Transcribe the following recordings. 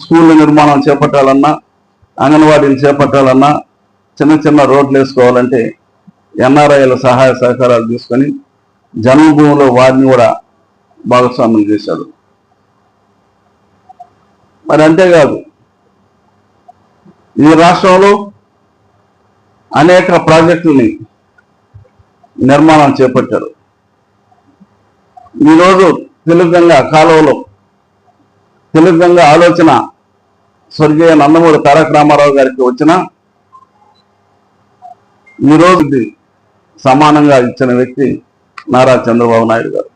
స్కూళ్ళ నిర్మాణం చేపట్టాలన్నా అంగన్వాడీలు చేపట్టాలన్నా చిన్న చిన్న రోడ్లు వేసుకోవాలంటే ఎన్ఆర్ఐల సహాయ సహకారాలు తీసుకొని జన్మభూమిలో వారిని కూడా భాగస్వామ్యం చేశారు మరి అంతేకాదు ఈ రాష్ట్రంలో అనేక ప్రాజెక్టుల్ని నిర్మాణం చేపట్టారు. ఈరోజు తెలుగంగా కాలువలో తెలుగంగా ఆలోచన స్వర్గీయ నందమూరి తారక రామారావు గారికి వచ్చిన ఈరోజు సమానంగా ఇచ్చిన వ్యక్తి నారా చంద్రబాబు నాయుడు గారు.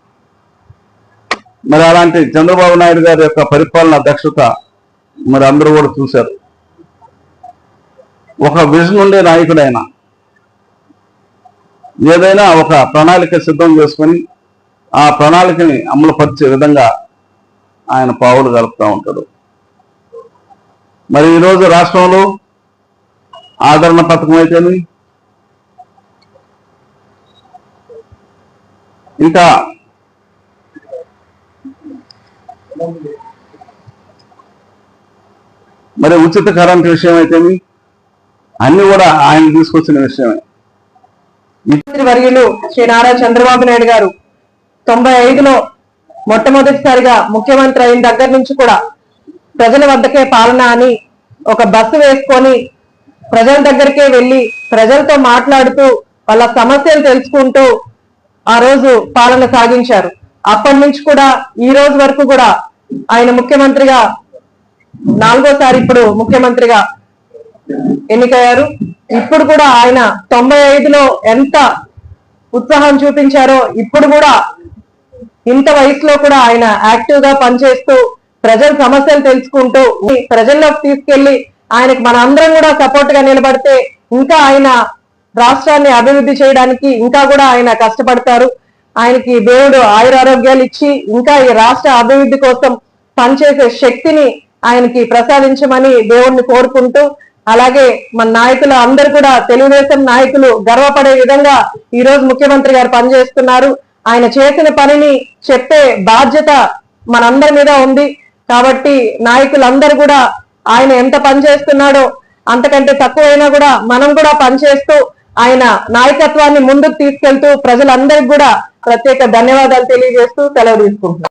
మరి అలాంటి చంద్రబాబు నాయుడు గారి యొక్క పరిపాలన దక్షత మరి అందరూ కూడా చూశారు. ఒక విజన్ ఉండే నాయకుడైన ఏదైనా ఒక ప్రణాళిక సిద్ధం చేసుకొని ఆ ప్రణాళికని అమలుపరిచే విధంగా ఆయన పావులు కలుపుతూ ఉంటాడు. మరి ఈరోజు రాష్ట్రంలో ఆదరణ పథకం అయితేనే ఇంకా మరి ఉచిత కరెంట్ విషయం అయితేనే అన్ని కూడా ఆయన తీసుకొచ్చిన విషయమే. వర్యులు శ్రీ నారా చంద్రబాబు నాయుడు గారు తొంభై ఐదులో మొట్టమొదటిసారిగా ముఖ్యమంత్రి అయిన దగ్గర నుంచి కూడా ప్రజల వద్దకే పాలన అని ఒక బస్సు వేసుకొని ప్రజల దగ్గరికే వెళ్ళి ప్రజలతో మాట్లాడుతూ వాళ్ళ సమస్యలు తెలుసుకుంటూ ఆ రోజు పాలన సాగించారు. అప్పటి నుంచి కూడా ఈ రోజు వరకు కూడా ఆయన ముఖ్యమంత్రిగా నాలుగోసారి ఇప్పుడు ముఖ్యమంత్రిగా ఎన్నికయ్యారు? ఇప్పుడు కూడా ఆయన తొంభై ఐదులో ఎంత ఉత్సాహం చూపించారో ఇప్పుడు కూడా ఇంత వయసులో కూడా ఆయన యాక్టివ్గా పనిచేస్తూ ప్రజల సమస్యలు తెలుసుకుంటూ ప్రజల్లోకి తీసుకెళ్ళి ఆయనకు మన అందరం కూడా సపోర్ట్గా నిలబడితే ఇంకా ఆయన రాష్ట్రాన్ని అభివృద్ధి చేయడానికి ఇంకా కూడా ఆయన కష్టపడతారు. ఆయనకి దేవుడు ఆయురారోగ్యాలు ఇచ్చి ఇంకా ఈ రాష్ట్ర అభివృద్ధి కోసం పనిచేసే శక్తిని ఆయనకి ప్రసాదించమని దేవుణ్ణి కోరుకుంటూ అలాగే మన నాయకులు అందరూ కూడా తెలుగుదేశం నాయకులు గర్వపడే విధంగా ఈ రోజు ముఖ్యమంత్రి గారు పనిచేస్తున్నారు. ఆయన చేసిన పనిని చెప్పే బాధ్యత మనందరి మీద ఉంది. కాబట్టి నాయకులందరూ కూడా ఆయన ఎంత పని చేస్తున్నాడో అంతకంటే తక్కువైనా కూడా మనం కూడా పనిచేస్తూ ఆయన నాయకత్వాన్ని ముందుకు తీసుకెళ్తూ ప్రజలందరికీ కూడా ప్రత్యేక ధన్యవాదాలు తెలియజేస్తూ సెలవు తీసుకుంటున్నాం.